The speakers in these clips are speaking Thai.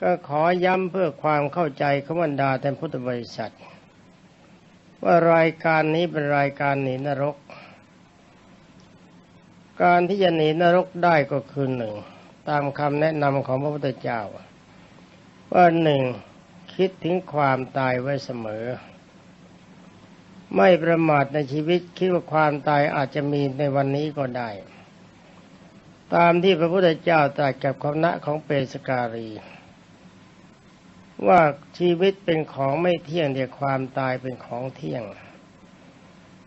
ก็ขอย้ำเพื่อความเข้าใจขบันดาแท่านพุทธบริษัท ว่ารายการนี้เป็นรายการหนีนรก การที่จะหนีนรกได้ก็คือหนึ่งตามคำแนะนำของพระพุทธเจ้า ว่าหนึ่งคิดถึงความตายไว้เสมอ ไม่ประมาทในชีวิตคิดว่าความตายอาจจะมีในวันนี้ก็ได้ ตามที่พระพุทธเจ้าตรัสกับคณะของเปสการี ว่าชีวิตเป็นของไม่เที่ยงแต่ความตายเป็นของเที่ยง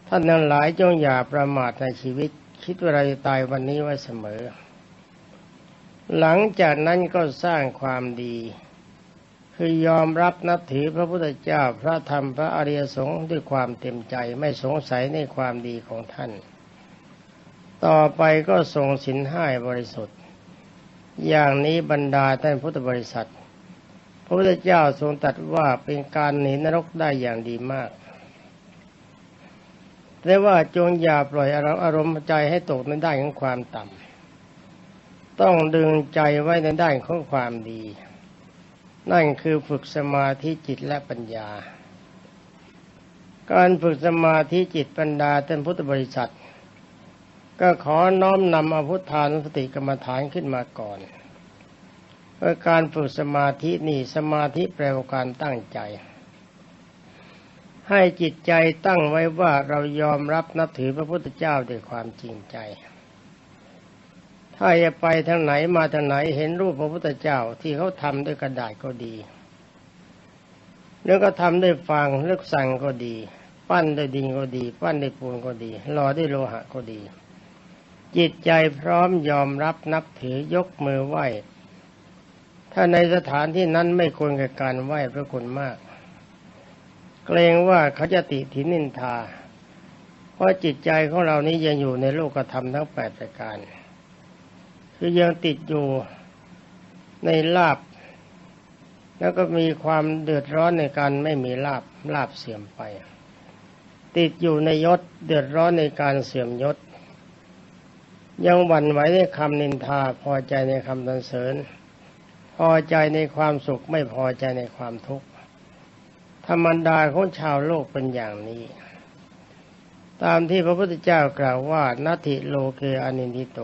ท่านทั้งหลายจงอย่าประมาทในชีวิต คิดว่าเราจะตายวันนี้ไว้เสมอ หลังจากนั้นก็สร้างความดี คือยอมรับนับถือพระพุทธเจ้าพระธรรมพระอริยสงฆ์ด้วยความเต็มใจไม่สงสัยในความดีของท่าน ต่อไปก็ทรงสินห้าบริสุทธิ์ อย่างนี้บรรดาท่านพุทธบริษัท พระพุทธเจ้าทรงตรัสว่าเป็นการหนีนรกได้อย่างดีมาก แต่ว่าจงอย่าปล่อยอารมณ์ใจให้ตกในด้านของความต่ำ ต้องดึงใจไว้ในด้านของความดี นั่นคือฝึกสมาธิจิตและปัญญา การฝึกสมาธิจิตปัญญาท่านพุทธบริษัท ก็ขอน้อมนำอาพุทธานสติกรรมฐานขึ้นมาก่อน การฝึกสมาธินี่สมาธิแปลว่าการตั้งใจ ให้จิตใจตั้งไว้ว่าเรายอมรับนับถือพระพุทธเจ้าด้วยความจริงใจ ถ้าจะไปทางไหนมาทางไหนเห็นรูปพระพุทธเจ้าที่เขาทำด้วยกระดาษก็ดีแล้วก็ทำด้วยฟางเลือกสั่งก็ดี ปั้นด้วยดินก็ดี ปั้นด้วยปูนก็ดีหล่อด้วยโลหะก็ดี จิตใจพร้อมยอมรับนับถือยกมือไหว้ ถ้าในสถานที่นั้นไม่ควรกับการไหว้พระคุณมาก เกรงว่าเขาจะติถินินทา เพราะจิตใจของเรานี้ยังอยู่ในโลกธรรมทั้งแปดประการ คือยังติดอยู่ในลาบ แล้วก็มีความเดือดร้อนในการไม่มีลาบลาบเสื่อมไป ติดอยู่ในยศเดือดร้อนในการเสื่อมยศ ยังหวั่นไหวในคำนินทาพอใจในคำสรรเสริญ พอใจในความสุขไม่พอใจในความทุกข์ธรรมดาของชาวโลกเป็นอย่างนี้ ตามที่พระพุทธเจ้ากล่าวว่านาทิโลเกอนินทิโต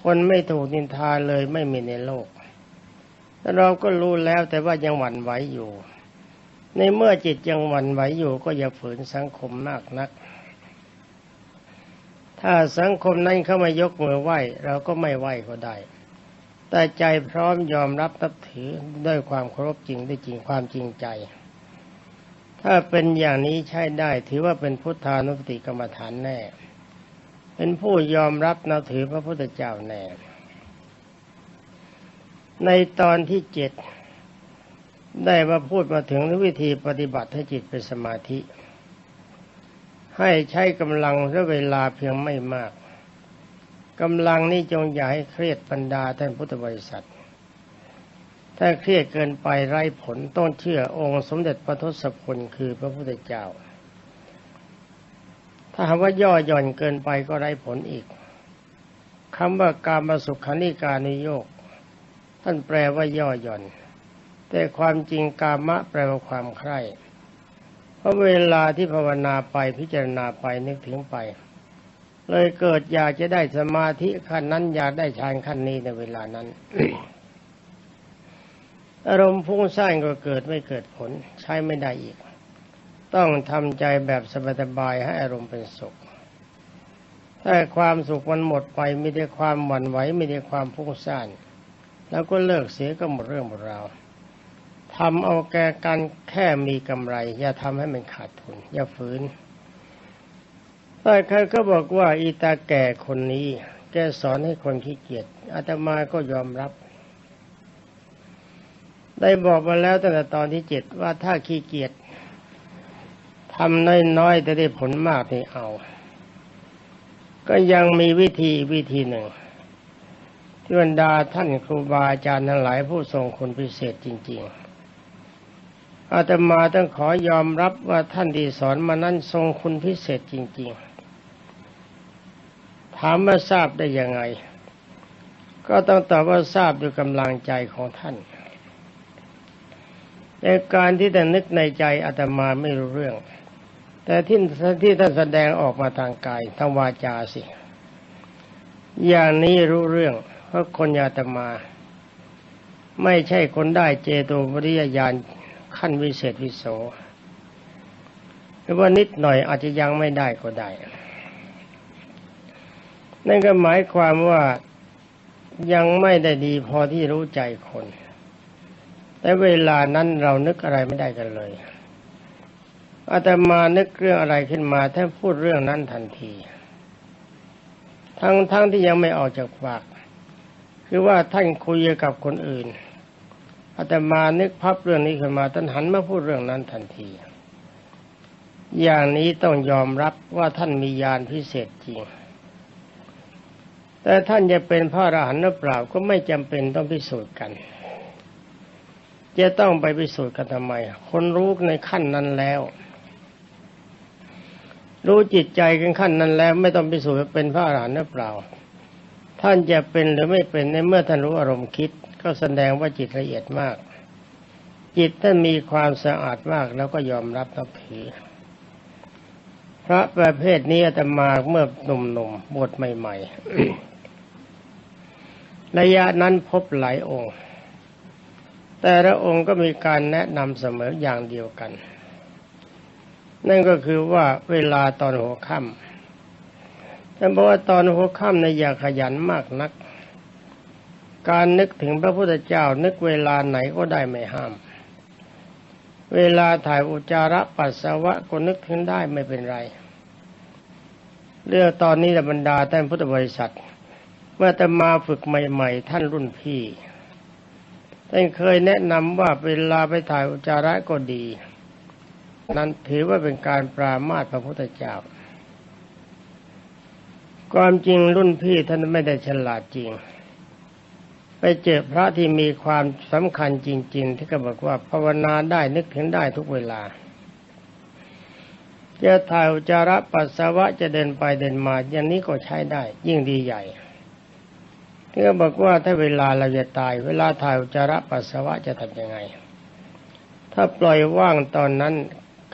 คนไม่ถูกนินทาเลยไม่มีในโลกแต่เราก็รู้แล้วแต่ว่ายังหวั่นไหวอยู่ ในเมื่อจิตยังหวั่นไหวอยู่ก็อย่าฝืนสังคมมากนัก ถ้าสังคมนั้นเข้ามายกมือไหว้ เราก็ไม่ไหว้ก็ได้ แต่ใจพร้อมยอมรับนับถือด้วยความเคารพจริงด้วยจริงความจริงใจ ถ้าเป็นอย่างนี้ใช้ได้ถือว่าเป็นพุทธานุสติกรรมฐานแน่ เป็นผู้ยอมรับนับถือพระพุทธเจ้าแน่ ในตอนที่เจ็ดได้มาพูดมาถึงวิธีปฏิบัติให้จิตเป็นสมาธิ ให้ใช้กำลังและเวลาเพียงไม่มาก กำลังนี้จงอย่าให้เครียดบรรดาท่านพุทธบริษัท ถ้าเครียดเกินไปไร้ผลต้องเชื่อองค์สมเด็จพระทศพลคือพระพุทธเจ้า ถ้าหากว่าย่อหย่อนเกินไปก็ไร้ผลอีกคำว่าการมาสุขานิการนิโยก ท่านแปลว่าย่อหย่อน แต่ความจริงกามะแปลว่าความใคร่เพราะเวลาที่ภาวนาไปพิจารณาไปนึกถึงไป เลยเกิดอยากจะได้สมาธิขั้นนั้นอยากได้ฌานขั้นนี้ในเวลานั้น อารมณ์พุ่งสร้างก็เกิดไม่เกิดผลใช้ไม่ได้อีก ต้องทำใจแบบสบายๆให้อารมณ์เป็นสุขถ้าความสุขมันหมดไปไมีแต่ความหวั่นไหวไมีแต่ความพุ่งสร้างแล้วก็เลิกเสียก็หมดเรื่องหมดราวทำเอาแก่กันแค่มีกำไร อย่าทำให้มันขาดทุน อย่าฝืน แต่ใครก็บอกว่าอีตาแก่คนนี้ แกสอนให้คนขี้เกียจอาตมาก็ยอมรับ ได้บอกมาแล้วตั้งแต่ตอนที่เจ็ดว่าถ้าขี้เกียจทำน้อยๆแต่ได้ผลมากนี่เอา ก็ยังมีวิธีวิธีหนึ่งที่บรรดาท่านครูบาอาจารย์ทั้งหลายผู้ทรงคุณพิเศษจริง ๆ อาตมาต้องขอยอมรับว่าท่านที่สอนมานั้นทรงคุณพิเศษจริง ๆามว่าทราบได้ยังไง ก็ต้องตอบว่าทราบด้วยกำลังใจของท่านในการที่แต่นึกในใจอาตมาไม่รู้เรื่อง แต่ที่ที่ท่านแสดงออกมาทางกายทางวาจาสิ อย่างนี้รู้เรื่องเพราะคนอาตมา ไม่ใช่คนได้เจโตปริยญาณขั้นวิเศษวิโสหรือว่านิดหน่อยอาจจะยังไม่ได้ก็ได้ นั่นก็หมายความว่ายังไม่ได้ดีพอที่รู้ใจคน แต่เวลานั้นเรานึกอะไรไม่ได้กันเลย อาตมานึกเรื่องอะไรขึ้นมาท่านพูดเรื่องนั้นทันที ทั้งทั้งที่ยังไม่ออกจากปาก คือว่าท่านคุยกับคนอื่น อาตมานึกพับเรื่องนี้ขึ้นมาท่านหันมาพูดเรื่องนั้นทันที อย่างนี้ต้องยอมรับว่าท่านมีญาณพิเศษจริง แต่ท่านจะเป็นพระอรหันต์หรือเปล่าก็ไม่จำเป็นต้องพิสูจน์กัน จะต้องไปพิสูจน์กันทำไม คนรู้ในขั้นนั้นแล้ว รู้จิตใจกันขั้นนั้นแล้ว ไม่ต้องพิสูจน์เป็นพระอรหันต์หรือเปล่า ท่านจะเป็นหรือไม่เป็นในเมื่อท่านรู้อารมณ์คิด ก็แสดงว่าจิตละเอียดมาก จิตท่านมีความสะอาดมากแล้วก็ยอมรับนับถือพระประเภทนี้อาตมาเมื่อหนุ่มๆบวชใหม่ ๆ ระยะนั้นพบหลายองค์ แต่ละองค์ก็มีการแนะนำเสมออย่างเดียวกัน นั่นก็คือว่าเวลาตอนหัวค่ำแต่บอกว่าตอนหัวค่ำในอย่าขยันมากนัก การนึกถึงพระพุทธเจ้านึกเวลาไหนก็ได้ไม่ห้าม เวลาถ่ายอุจจาระปัสสาวะก็นึกถึงได้ไม่เป็นไร เรื่องตอนนี้บรรดาท่านพุทธบริษัท เมื่อตมาฝึกใหม่ ๆ ท่านรุ่นพี่ท่านเคยแนะนำว่าเวลาไปถ่ายอุจจาระก็ดี นั้นถือว่าเป็นการปรามาสพระพุทธเจ้า ความจริงรุ่นพี่ท่านไม่ได้ฉลาดจริง ไปเจอพระที่มีความสำคัญจริง ๆ ที่ก็บอกว่าภาวนาได้นึกถึงได้ทุกเวลาจะถ่ายอุจจาระปัสสาวะจะเดินไปเดินมาอย่างนี้ก็ใช้ได้ ยิ่งดีใหญ่ ที่เขาบอกว่าถ้าเวลาเราจะตาย เวลาถ่ายอุจจาระปัสสาวะจะทำยังไง ถ้าปล่อยว่างตอนนั้น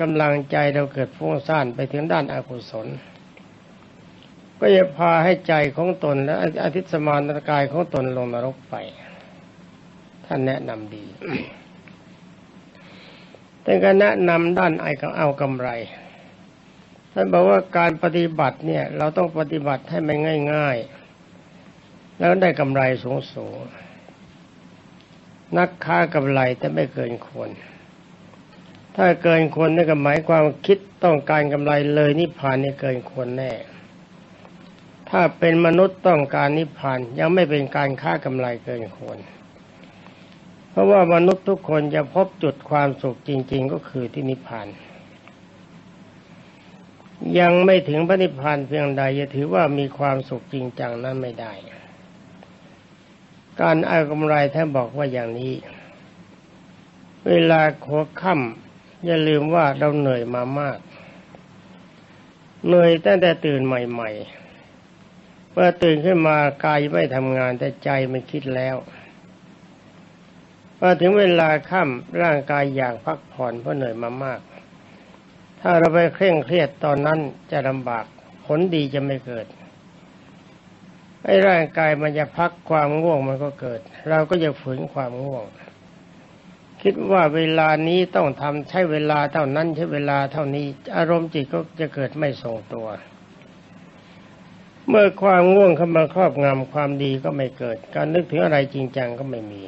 กำลังใจเราเกิดฟุ้งซ่านไปถึงด้านอากุศล ก็จะพาให้ใจของตนและอธิตสมานกายของตนลงนรกไป ท่านแนะนำดีแต่ก็แนะนำด้านไอ้เอากำไรท่านบอกว่าการปฏิบัติเนี่ย เราต้องปฏิบัติให้มันง่าย ๆ แล้วได้กำไรสูงสูงนักค้ากำไรแต่ไม่เกินควร ถ้าเกินควรนี่ก็หมายความคิดต้องการกำไรเลยนิพพานนี่เกินควรแน่ ถ้าเป็นมนุษย์ต้องการนิพพานยังไม่เป็นการค้ากำไรเกินควร เพราะว่ามนุษย์ทุกคนจะพบจุดความสุขจริง ๆ ก็คือที่นิพพาน ยังไม่ถึงพระนิพพานเพียงใดจะถือว่ามีความสุขจริงจังนั้นไม่ได้ การเอากำไรท่านบอกว่าอย่างนี้ เวลาหัวค่ำอย่าลืมว่าเราเหนื่อยมามาก เหนื่อยตั้งแต่ตื่นใหม่ ๆ เมื่อตื่นขึ้นมากายไม่ทำงานแต่ใจมันคิดแล้วพอถึงเวลาค่ำร่างกายอยากพักผ่อนเพราะเหนื่อยมามาก ถ้าเราไปเคร่งเครียดตอนนั้นจะลำบาก ผลดีจะไม่เกิด ไอ้ร่างกายมันจะพักความง่วงมันก็เกิด เราก็จะฝืนความง่วง คิดว่าเวลานี้ต้องทำใช้เวลาเท่านั้นใช้เวลาเท่านี้ อารมณ์จิตก็จะเกิดไม่ทรงตัว เมื่อความง่วงเข้ามาครอบงำความดีก็ไม่เกิด การนึกถึงอะไรจริงจังก็ไม่มี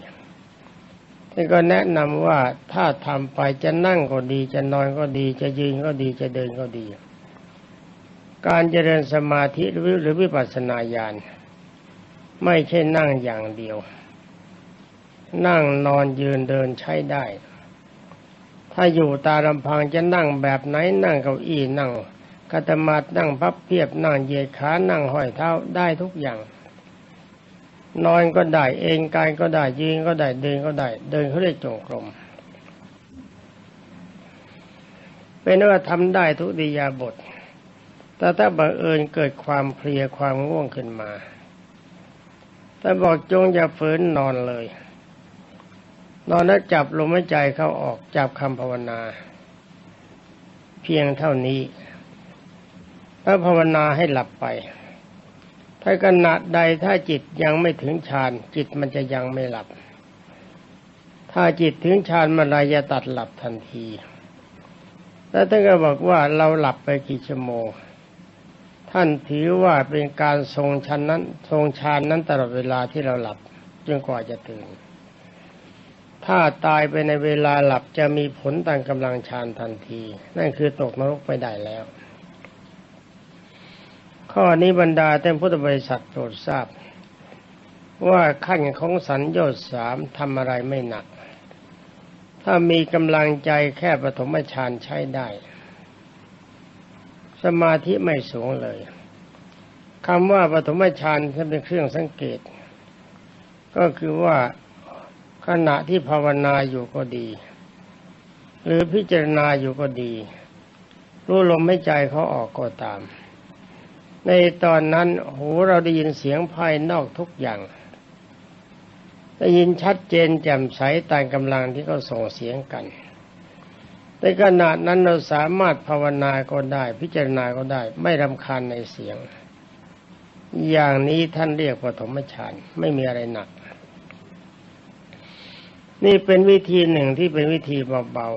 ที่ก็แนะนำว่าถ้าทำไปจะนั่งก็ดี จะนอนก็ดี จะยืนก็ดีจะเดินก็ดี การเจริญสมาธิหรือวิปัสสนาญาณ ไม่ใช่นั่งอย่างเดียว นั่งนอนยืนเดินใช้ได้ ถ้าอยู่ตาลำพังจะนั่งแบบไหนนั่งเก้าอี้นั่งกัตมาดนั่งพับเพียบนั่งเหยียดขานั่งห้อยเท้าได้ทุกอย่าง นอนก็ได้เองกายก็ได้ยืนก็ได้เดินก็ได้ เดินเขาเรียกจงกรมเป็นว่าทำได้ทุกดิยาบท แต่ถ้าบังเอิญเกิดความเพลียความง่วงขึ้นมา แต่บอกจงอย่าฝืนนอนเลย นอนแล้วจับลมหายใจเข้าออกจับคำภาวนา เพียงเท่านี้แล้วภาวนาให้หลับไป ถ้าขณะใดถ้าจิตยังไม่ถึงฌานจิตมันจะยังไม่หลับ ถ้าจิตถึงฌานมันจะตัดหลับทันที แล้วท่านก็บอกว่าเราหลับไปกี่ชั่วโมง ท่านถือว่าเป็นการทรงชันนั้น ทรงฌานนั้นตลอดเวลาที่เราหลับจนกว่าจะตื่น ถ้าตายไปในเวลาหลับจะมีผลต่างกำลังฌานทันที นั่นคือตกนรกไปได้แล้ว ข้อนี้บรรดาท่านพุทธบริษัทโปรดทราบ ว่าขั้นของสัญญาสามทำอะไรไม่หนัก ถ้ามีกำลังใจแค่ปฐมฌานใช้ได้ สมาธิไม่สูงเลยคำว่าปฐมฌานเป็นเครื่องสังเกต ก็คือว่าขณะที่ภาวนาอยู่ก็ดี หรือพิจารณาอยู่ก็ดี รู้ลมให้ใจเขาออกก็ตาม ในตอนนั้นหูเราได้ยินเสียงภายนอกทุกอย่างได้ยินชัดเจนแจ่มใสตามกำลังที่เขาส่งเสียงกัน ในขณะนั้นเราสามารถภาวนาก็ได้ พิจารณาก็ได้ ไม่รำคาญในเสียง อย่างนี้ท่านเรียกปฐมฌานไม่มีอะไรหนัก นี่เป็นวิธีหนึ่งที่เป็นวิธีเบา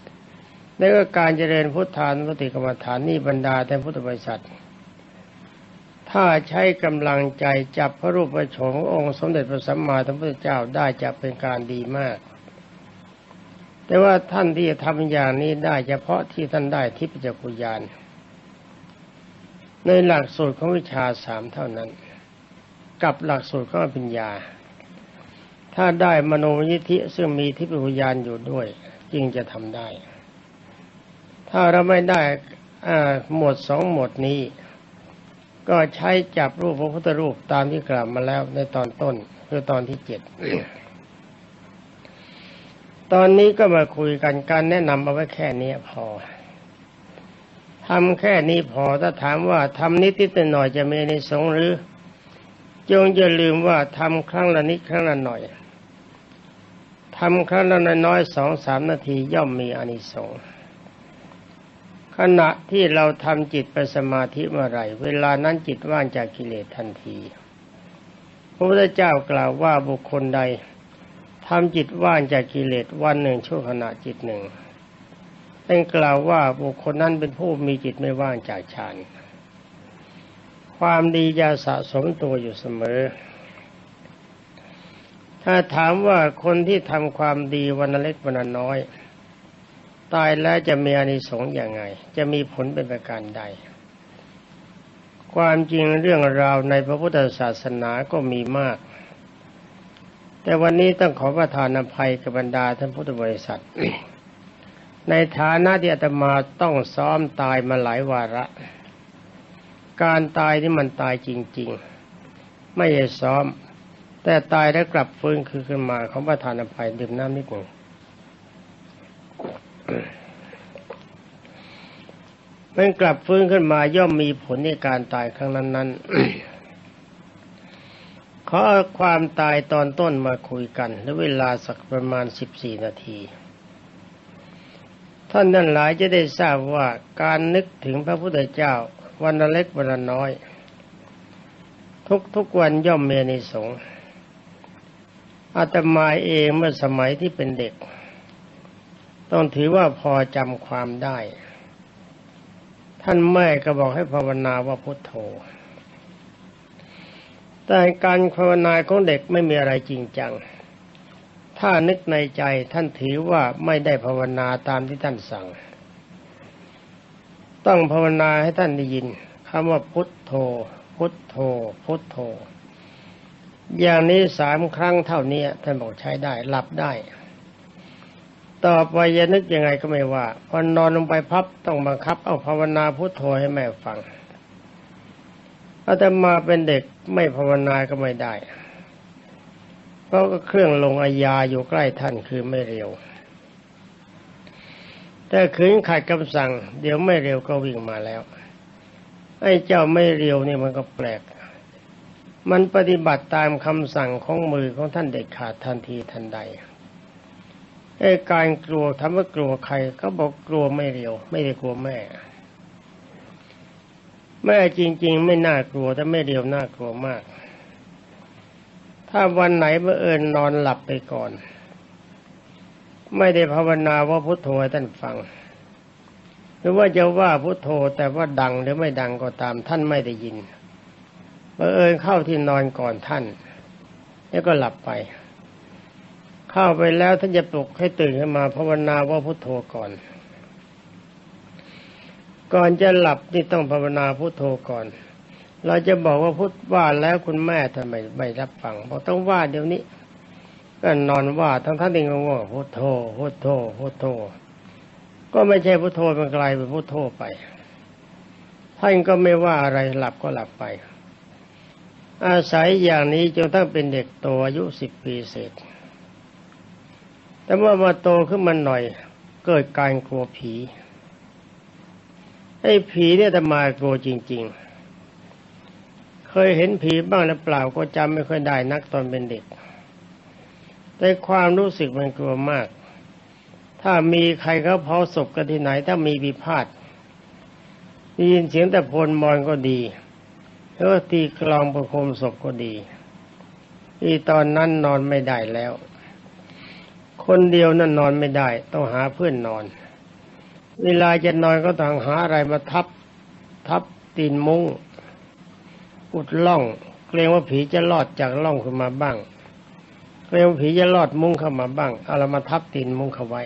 ๆแล้วก็การเจริญพุทธานุสติกรรมฐานนี่บรรดาแต่พุทธบริษัท ถ้าใช้กำลังใจจับพระรูปพระโฉมองค์สมเด็จพระสัมมาสัมพุทธเจ้าได้จะเป็นการดีมาก แต่ว่าท่านที่จะทำอย่างนี้ได้เฉพาะที่ท่านได้ทิพยจักรุญาณในหลักสูตรของวิชาสามเท่านั้น กับหลักสูตรของอภิญญา ถ้าได้มโนยิธิซึ่งมีทิพยญาณอยู่ด้วย จึงจะทำได้ ถ้าเราไม่ได้หมวดสองหมวดนี้ ก็ใช้จับรูปพระพุทธรูปตามที่กล่าวมาแล้วในตอนต้นคือตอนที่เจ็ด ตอนนี้ก็มาคุยกันการแนะนำเอาไว้แค่นี้พอทำแค่นี้พอถ้าถามว่าทำนิดนิดหน่อยจะมีในสงหรือ จงอย่าลืมว่าทำครั้งละนิดครั้งละหน่อยทำครั้งละน้อยสองสามนาทีย่อมมีอานิสงส์ขณะที่เราทำจิตไปสมาธิเมื่อไรเวลานั้นจิตว่างจากกิเลสทันที พระพุทธเจ้ากล่าวว่าบุคคลใด ทำจิตว่างจากกิเลสวันหนึ่งชั่วขณะจิตหนึ่งเป็นกล่าวว่าบุคคลนั้นเป็นผู้มีจิตไม่ว่างจากฌานความดีจะสะสมตัวอยู่เสมอ ถ้าถามว่าคนที่ทำความดีวันเล็กวันน้อย ตายแล้วจะมีอานิสงส์อย่างไง จะมีผลเป็นประการใด ความจริงเรื่องราวในพระพุทธศาสนาก็มีมาก แต่วันนี้ต้องขอประทานอภัยกับบรรดาท่านพุทธบริษัท ในฐานะที่อาตมาต้องซ้อมตายมาหลายวาระ การตายที่มันตายจริง ๆ ไม่ใช่ซ้อม แต่ตายแล้วกลับฟื้นคือขึ้นมาของประธานอภัยดื่มน้ำนิดหนึ่งมันกลับฟื้นขึ้นมาย่อมมีผลในการตายครั้งนั้นๆ ขอเอาความตายตอนต้นมาคุยกันและเวลาสักประมาณสิบสี่นาที ท่านนั้นหลายจะได้ทราบว่าการนึกถึงพระพุทธเจ้าวันละเล็กวันละน้อย ทุกทุกวันย่อมเมีในสงอาตมาเองเมื่อสมัยที่เป็นเด็ก ต้องถือว่าพอจำความได้ ท่านแม่ก็บอกให้ภาวนาว่าพุทโธ แต่การภาวนาของเด็กไม่มีอะไรจริงจัง ถ้านึกในใจท่านถือว่าไม่ได้ภาวนาตามที่ท่านสั่ง ต้องภาวนาให้ท่านได้ยินคำว่าพุทโธ พุทโธ พุทโธ อย่างนี้สามครั้งเท่านี้ท่านบอกใช้ได้หลับได้ ต่อไปจะนึกยังไงก็ไม่ว่า พอนอนลงไปพับต้องบังคับเอาภาวนาพุทโธให้แม่ฟัง อาตมาเป็นเด็กไม่ภาวนาก็ไม่ได้ เพราะก็เครื่องลงอาญาอยู่ใกล้ท่านคือไม่เร็ว แต่ขืนขัดคำสั่ง เดี๋ยวไม่เร็วก็วิ่งมาแล้ว ไอ้เจ้าไม่เร็วนี่มันก็แปลก มันปฏิบัติตามคำสั่งของมือของท่านเด็ดขาดทันทีทันใดไอ้การกลัวทำว่ากลัวใครก็บอกกลัวไม่เร็ว ไม่ได้กลัวแม่ แม่จริง ๆ ไม่น่ากลัวแต่ไม่เร็วน่ากลัวมาก ถ้าวันไหนเมื่อเอิญนอนหลับไปก่อน ไม่ได้ภาวนาว่าพุทโธให้ท่านฟัง หรือว่าจะว่าพุทโธแต่ว่าดังหรือไม่ดังก็ตามท่านไม่ได้ยินเมื่อเอิญเข้าที่นอนก่อนท่าน แล้วก็หลับไป เข้าไปแล้วท่านจะปลุกให้ตื่นขึ้นมาภาวนาว่าพุทโธก่อน ก่อนจะหลับนี่ต้องภาวนาพุทโธก่อน เราจะบอกว่าพุทว่าแล้วคุณแม่ทำไมไม่รับฟังบอกต้องว่าเดี๋ยวนี้ ก็นอนว่าทั้งท่านเองก็ว่าพุทโธพุทโธพุทโธ ก็ไม่ใช่พุทโธมันไกลเป็นพุทโธไปท่านก็ไม่ว่าอะไรหลับก็หลับไป อาศัยอย่างนี้จนตั้งเป็นเด็กโตอายุสิบปีเศษ แต่ว่ามาโตขึ้นมาหน่อย เกิดการกลัวผี ไอ้ผีเนี่ยแต่มากลัวจริง ๆ เคยเห็นผีบ้างหรือเปล่าก็จำไม่ค่อยได้นักตอนเป็นเด็ก แต่ความรู้สึกมันกลัวมาก ถ้ามีใครเขาเผาศพกันที่ไหน ถ้ามีพิพาทได้ยินเสียงแต่พลมอนก็ดีแล้วก็ตีกลองประคมศพก็ดีที่ตอนนั้นนอนไม่ได้แล้ว คนเดียวนั่นนอนไม่ได้ ต้องหาเพื่อนนอน เวลาจะนอนก็ต้องหาอะไรมาทับ ทับตีนมุง้งอุดล่อง เกรงว่าผีจะลอดจากล่องขึ้นมาบ้าง เกรงว่าผีจะลอดมุ้งเข้ามาบ้าง เอาเรามาทับตีนมุ้งเข้าไว้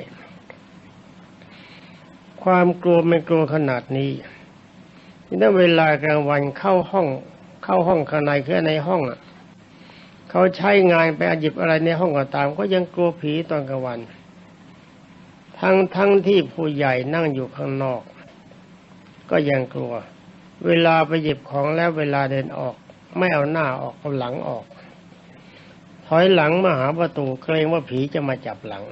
ความกลัวไม่กลัวขนาดนี้นี่เวลากลางวันเข้าห้อง เข้าห้องข้างในคือในห้องอะเขาใช้งานไปหยิบอะไรในห้องก็ตาม ก็ยังกลัวผีตอนกลางวัน ทั้งทั้งที่ผู้ใหญ่นั่งอยู่ข้างนอก ก็ยังกลัว เวลาไปหยิบของแล้วเวลาเดินออก ไม่เอาหน้าออกเอาหลังออก ถอยหลังมาหาประตูเกรงว่าผีจะมาจับหลัง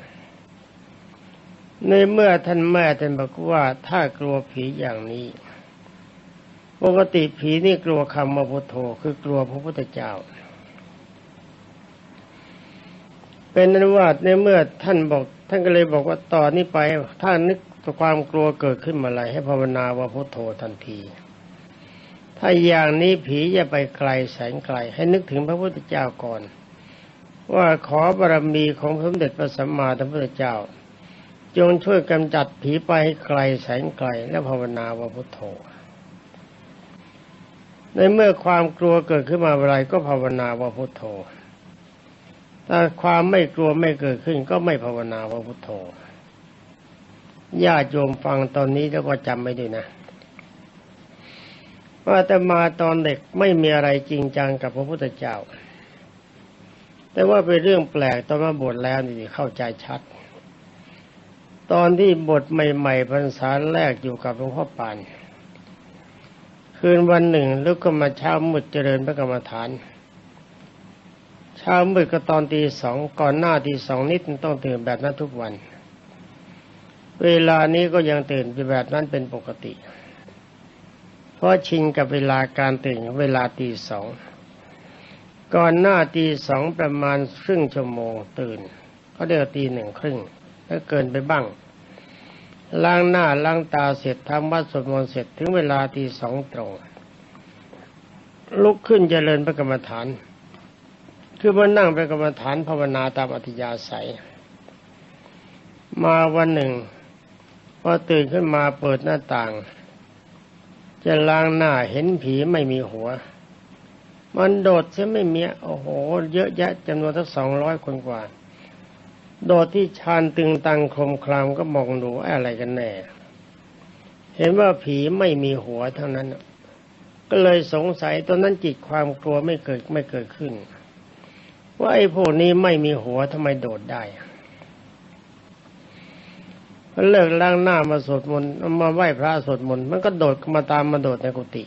ในเมื่อท่านแม่ท่านบอกว่าถ้ากลัวผีอย่างนี้ ปกติผีนี่กลัวคำว่าพุทโธคือกลัวพระพุทธเจ้าเป็นนั้นว่าในเมื่อท่านบอก ท่านก็เลยบอกว่าต่อนนี้ไปถ้านึกความกลัวเกิดขึ้นมาอะไรให้ภาวนาว่าพุทโธทันที ถ้าอย่างนี้ผีจะไปไกลแสนไกล ให้นึกถึงพระพุทธเจ้าก่อน ว่าขอบารมีของพระสมเด็จพระสัมมาสัมพุทธเจ้า จงช่วยกำจัดผีไปให้ไกลแสนไกล และภาวนาว่าพุทโธในเมื่อความกลัวเกิดขึ้นมาอะไรก็ภาวนาว่าพุทโธ ถ้าความไม่กลัวไม่เกิดขึ้น ก็ไม่ภาวนาว่าพุทโธญาติโยมฟังตอนนี้แล้วก็จำไม่ด้วยนะว่าแต่มาตอนเด็กไม่มีอะไรจริงจังกับพระพุทธเจ้า แต่ว่าเป็นเรื่องแปลกตอนมาบวชแล้วนี่เข้าใจชัด ตอนที่บทใหม่ๆพรรษาแรกอยู่กับหลวงพ่อปาน คืนวันหนึ่งลุกขึ้นมาเช้ามืดเจริญพระกรรมฐาน ช้ามืดก็ตอนตีสองก่อนหน้าตีสองนิดต้องตื่นแบบนั้นทุกวัน เวลานี้ก็ยังตื่นเป็นแบบนั้นเป็นปกติ เพราะชินกับเวลาการตื่นเวลาตีสองก่อนหน้าตีสองประมาณครึ่งชั่วโมงตื่นก็เดี๋ยวตีหนึ่งครึ่งแล้วเกินไปบ้างล้างหน้าล้างตาเสร็จทำวัดสวดมนต์เสร็จถึงเวลาตีสองตรง ลุกขึ้นเจริญพระกรรมฐาน คือมานั่งเป็นกรรมฐานภาวนาตามอัธยาศัย มาวันหนึ่งพอตื่นขึ้นมาเปิดหน้าต่าง จะล้างหน้าเห็นผีไม่มีหัว มันโดดซะไม่มีโอ้โห เยอะแยะจำนวนทั้งสองร้อยคนกว่า โดดที่ชานตึงตังคมคลามก็มองดูอะไรกันแน่ เห็นว่าผีไม่มีหัวเท่านั้น ก็เลยสงสัยตอนนั้นจิตความกลัวไม่เกิดไม่เกิดขึ้น ว่าไอ้พวกนี้ไม่มีหัวทำไมโดดได้เลิกล้างหน้ามาสวดมนต์มาไหว้พระสวดมนต์มันก็โดดมาตามมาโดดในกุฏิ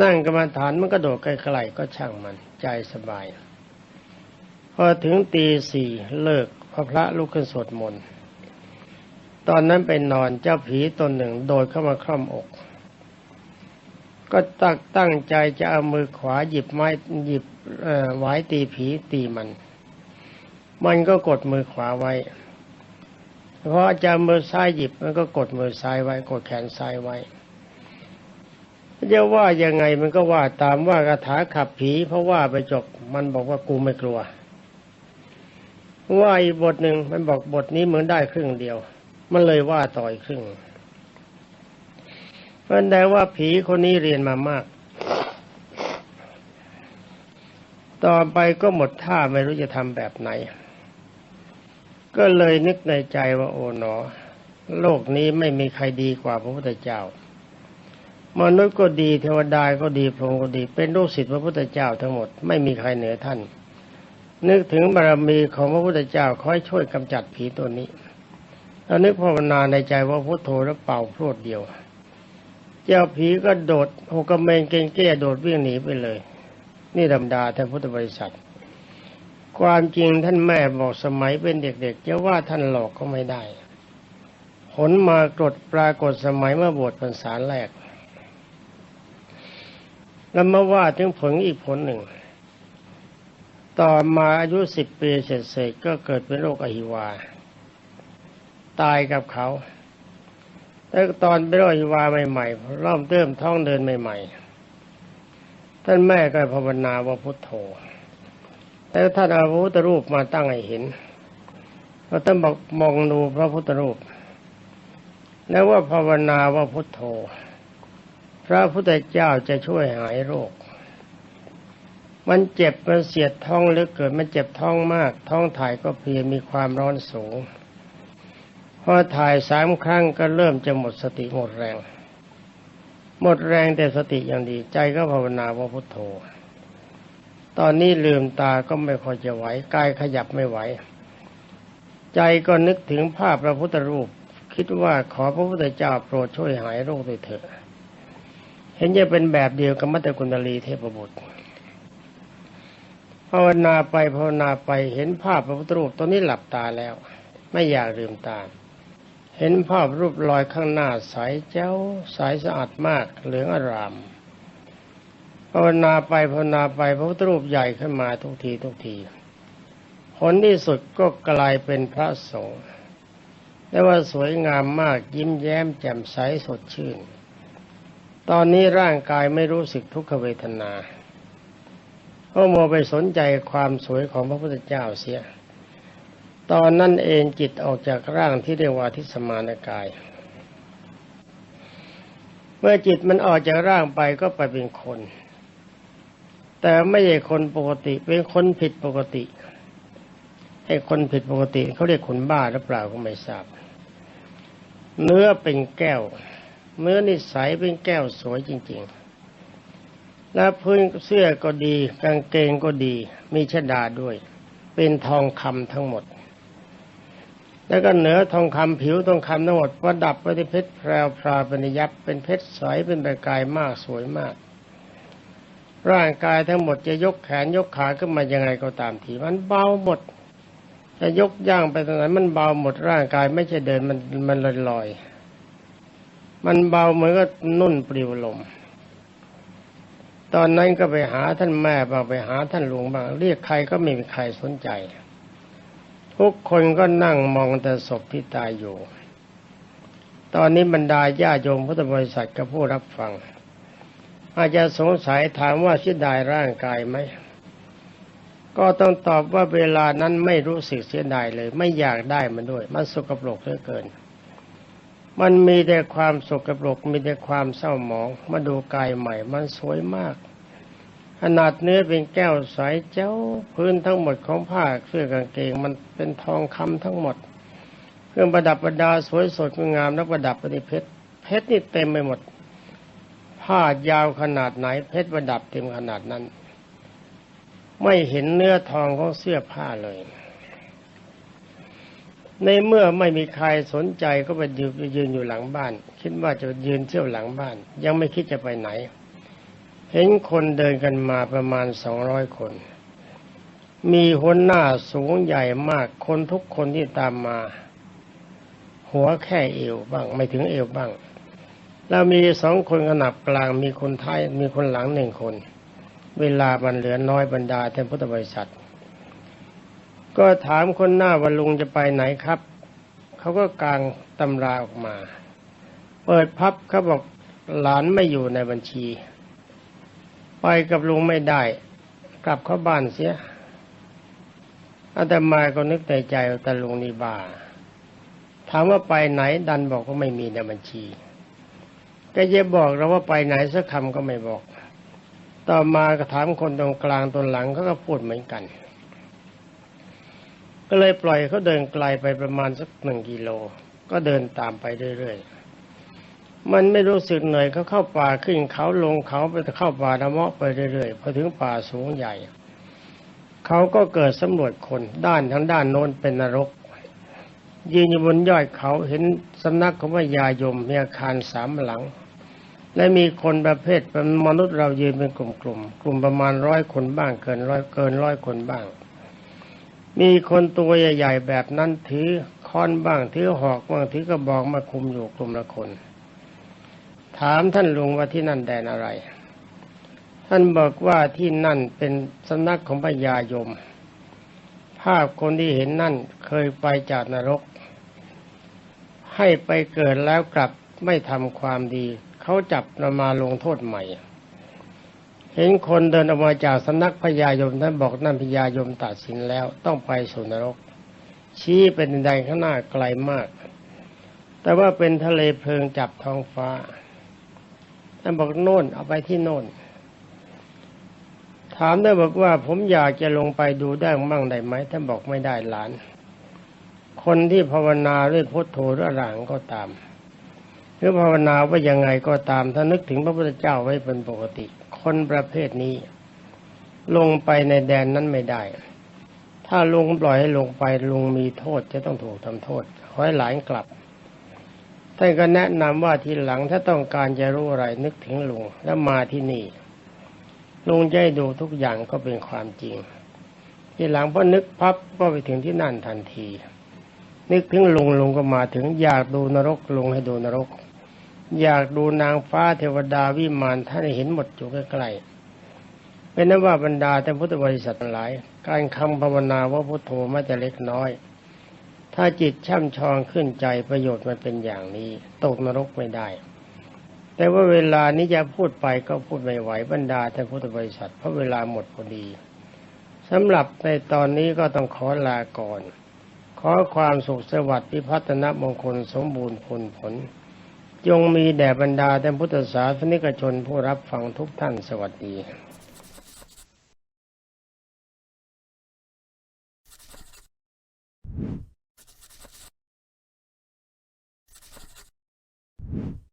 นั่งกรรมฐานมันก็โดดไกลๆก็ช่างมันใจสบาย พอถึงตีสี่เลิกพระพระลุกขึ้นสวดมนต์ตอนนั้นไปนอนเจ้าผีตนหนึ่งโดดเข้ามาคล่อมอก ก็ตั้งตั้งใจจะเอามือขวาหยิบไม้หยิบ เอ่อไว้ตีผีตีมัน มันก็กดมือขวาไว้เพราะจะมือซ้ายหยิบมันก็กดมือซ้ายไว้ กดแขนซ้ายไว้จะว่ายังไงมันก็ว่าตามว่าคาถาขับผี เพราะว่าไปจบมันบอกว่ากูไม่กลัว ว่าอีกบทหนึ่งมันบอกบทนี้เหมือนได้ครึ่งเดียว มันเลยว่าต่ออีกครึ่งมันได้ว่าผีคนนี้เรียนมามาก ต่อไปก็หมดท่าไม่รู้จะทำแบบไหน ก็เลยนึกในใจว่าโอ๋หนอ โลกนี้ไม่มีใครดีกว่าพระพุทธเจ้ามนุษย์ก็ดีเทวดาก็ดีพรหมก็ดี เป็นลูกศิษย์พระพุทธเจ้าทั้งหมดไม่มีใครเหนือท่าน นึกถึงบารมีของพระพุทธเจ้าคอยช่วยกำจัดผีตัวนี้แล้วนึกภาวนาในใจว่าพุทโธแล้วเป่าพรวดเดียว เจ้าผีก็โดดหกกระเมงเกงแก้โดดวิ่งหนีไปเลย นี่ธรรมดาท่านพุทธบริษัท ความจริงท่านแม่บอกสมัยเป็นเด็กๆจะว่าท่านหลอกก็ไม่ได้ ผลมากรดปรากฏสมัยเมื่อบวชพรรษาแรก แล้วมาว่าถึงผลอีกผลหนึ่ง ต่อมาอายุสิบปีเสร็จๆก็เกิดเป็นโรคอหิวา ตายกับเขาแต่ตอนเป็นโรคอหิวาใหม่ๆเริ่มเติมท้องเดินใหม่ ๆ ท่านแม่ก็ภาวนาว่าพุทโธแต่ท่านเอาพระพุทธรูปมาตั้งให้เห็นเราต้องบอกมองดูพระพุทธรูป แล้วว่าภาวนาว่าพุทโธ พระพุทธเจ้าจะช่วยหายโรค มันเจ็บมันเสียดท้องเหลือเกินมันเจ็บท้องมาก ท้องถ่ายก็เพียมีความร้อนสูงพอถ่ายสามครั้งก็เริ่มจะหมดสติหมดแรง หมดแรงแต่สติยังดี ใจก็ภาวนาว่าพุทโธ ตอนนี้ลืมตาก็ไม่ค่อยจะไหวกายขยับไม่ไหว ใจก็นึกถึงภาพพระพุทธรูป คิดว่าขอพระพุทธเจ้าโปรดช่วยหายโรคด้วยเถิดเห็นจะเป็นแบบเดียวกับมัตตกุณลีเทพบุตรภาวนาไปภาวนาไปเห็นภาพพระพุทธรูปตอนนี้หลับตาแล้ว ไม่อยากลืมตา เห็นภาพรูปลอยข้างหน้าใสเจ้าใสสะอาดมากเหลืองอารามภาวนาไปภาวนาไปพระพุทธรูปใหญ่ขึ้นมาทุกทีทุกทีผลที่สุดก็กลายเป็นพระสงฆ์แต่ว่าสวยงามมากยิ้มแย้มแจ่มใสสดชื่น ตอนนี้ร่างกายไม่รู้สึกทุกขเวทนาเพราะโมวไปสนใจความสวยของพระพุทธเจ้าเสีย ตอนนั้นเองจิตออกจากร่างที่เรียกว่าทิสมานกาย เมื่อจิตมันออกจากร่างไปก็ไปเป็นคน แต่ไม่ใช่คนปกติ เป็นคนผิดปกติไอ้คนผิดปกติเขาเรียกคนบ้าหรือเปล่าก็ไม่ทราบ เนื้อเป็นแก้ว เนื้อนิสัยเป็นแก้วสวยจริง ๆ และพื้นเสื้อก็ดี กางเกงก็ดี มีชดาด้วย เป็นทองคำทั้งหมด แล้วก็เหนือทองคำผิวทองคำทั้งหมดประดับไปด้วยเพชรแพรวพราเป็นยับเป็นเพชรใสเป็นประกายมากสวยมาก ร่างกายทั้งหมดจะยกแขนยกขาขึ้นมายังไงก็ตามทีมันเบาหมดจะยกย่างไปตรงไหนมันเบาหมดร่างกายไม่ใช่เดินมันมันลอยลอยมันเบาเหมือนกับนุ่นปลิวลม ตอนนั้นก็ไปหาท่านแม่บ้างไปหาท่านหลวงบ้างเรียกใครก็ไม่มีใครสนใจ ทุกคนก็นั่งมองแต่ศพที่ตายอยู่ ตอนนี้บรรดาญาโยมพุทธบริษัทกับผู้รับฟัง อาจจะสงสัยถามว่าเสียดายร่างกายไหม ก็ต้องตอบว่าเวลานั้นไม่รู้สึกเสียดายเลย ไม่อยากได้มันด้วย มันสกปรกเหลือเกิน มันมีแต่ความสกปรกมีแต่ความเศร้าหมอง มาดูกายใหม่ มันสวยมาก ขนาดเนื้อเป็นแก้วใสเจ้าพื้นทั้งหมดของผ้าเสื้อกางเกงมันเป็นทองคำทั้งหมด เครื่องประดับประดาสวยสดงามแล้วประดับไปด้วยเพชรเพชรนี่เต็มไปหมด ผ้ายาวขนาดไหนเพชรประดับเต็มขนาดนั้น ไม่เห็นเนื้อทองของเสื้อผ้าเลย ในเมื่อไม่มีใครสนใจก็ไปยืนอยู่หลังบ้าน คิดว่าจะยืนเที่ยวหลังบ้าน ยังไม่คิดจะไปไหน เห็นคนเดินกันมาประมาณสองร้อยคน มีหัวหน้าสูงใหญ่มากคนทุกคนที่ตามมา หัวแค่เอวบ้าง ไม่ถึงเอวบ้างเรามีสองคนขนาบกลางมีคนท้ายมีคนหลังหนึ่งคน เวลามันเหลือน้อยบรรดาท่านพุทธบริษัท ก็ถามคนหน้าว่าลุงจะไปไหนครับ เขาก็กางตำราออกมา เปิดพับเขาบอกหลานไม่อยู่ในบัญชี ไปกับลุงไม่ได้ กลับเข้าบ้านเสียอาตมาก็นึกในใจว่าตาลุงนี่บ้าถามว่าไปไหนดันบอกว่าไม่มีในบัญชี ก็จะบอกเราว่าไปไหนสักคำก็ไม่บอก ต่อมาก็ถามคนตรงกลางตรงหลังเขาก็พูดเหมือนกัน ก็เลยปล่อยเขาเดินไกลไปประมาณสักหนึ่งกิโล ก็เดินตามไปเรื่อยๆ มันไม่รู้สึกเหนื่อยเขาเข้าป่าขึ้นเขาลงเขาไปเข้าป่าละเมาะไปเรื่อยๆพอถึงป่าสูงใหญ่ เขาก็เกิดสำรวจคนด้านทั้งด้านโน้นเป็นนรก ยืนอยู่บนยอดเขาเห็นสำนักของพระยายมมีอาคารสามหลัง และมีคนประเภทเป็นมนุษย์เรายืนเป็นกลุ่มๆกลุ่มประมาณร้อยคนบ้างเกินร้อยเกินร้อยคนบ้าง มีคนตัวใหญ่ๆแบบนั้นถือค้อนบ้างถือหอกบ้างถือกระบอกมาคุมอยู่กลุ่มละคน ถามท่านลุงว่าที่นั่นแดนอะไร ท่านบอกว่าที่นั่นเป็นสำนักของพญายม ภาพคนที่เห็นนั่นเคยไปจากนรก ให้ไปเกิดแล้วกลับไม่ทำความดี เขาจับนำมาลงโทษใหม่ เห็นคนเดินออกมาจากสำนักพญายมท่านบอกนั่นพญายมตัดสินแล้วต้องไปสู่นรก ชี้เป็นดินแดนข้างหน้าไกลมาก แต่ว่าเป็นทะเลเพลิงจับท้องฟ้า ท่านบอกโน่นเอาไปที่โน่น ถามได้บอกว่า ผมอยากจะลงไปดูได้มั่งได้ไหมท่านบอกไม่ได้หลาน คนที่ภาวนาด้วยพุทโธรือหลังก็ตามหรือภาวนาว่ายังไงก็ตามถ้านึกถึงพระพุทธเจ้าไว้เป็นปกติ คนประเภทนี้ ลงไปในแดนนั้นไม่ได้ ถ้าลงปล่อยให้ลงไปลุงมีโทษจะต้องถูกทำโทษขอให้หลานกลับ ท่านก็แนะนำว่าทีหลังถ้าต้องการจะรู้อะไรนึกถึงลุงแล้วมาที่นี่ลุงจะให้ดูทุกอย่างก็เป็นความจริง ทีหลังพอนึกพับก็ไปถึงที่นั่นทันที นึกถึงลุงลุงก็มาถึงอยากดูนรกลุงให้ดูนรก อยากดูนางฟ้าเทวดาวิมานท่านเห็นหมดอยู่ใกล้ๆเป็นนั้นว่าบรรดาแต่พุทธบริษัทหลาย การคำภาวนาว่าพุทโธไม่แต่เล็กน้อย ถ้าจิตช่ำชองขึ้นใจประโยชน์มันเป็นอย่างนี้ ตกนรกไม่ได้ แต่ว่าเวลานี้จะพูดไปก็พูดไม่ไหวบรรดาท่านพุทธบริษัทเพราะเวลาหมดพอดีสำหรับในตอนนี้ก็ต้องขอลาก่อน ขอความสุขสวัสดิ์พิพัฒนมงคลสมบูรณ์ผลผล จงมีแด่บรรดาท่านพุทธศาสนิกชนผู้รับฟังทุกท่านสวัสดี you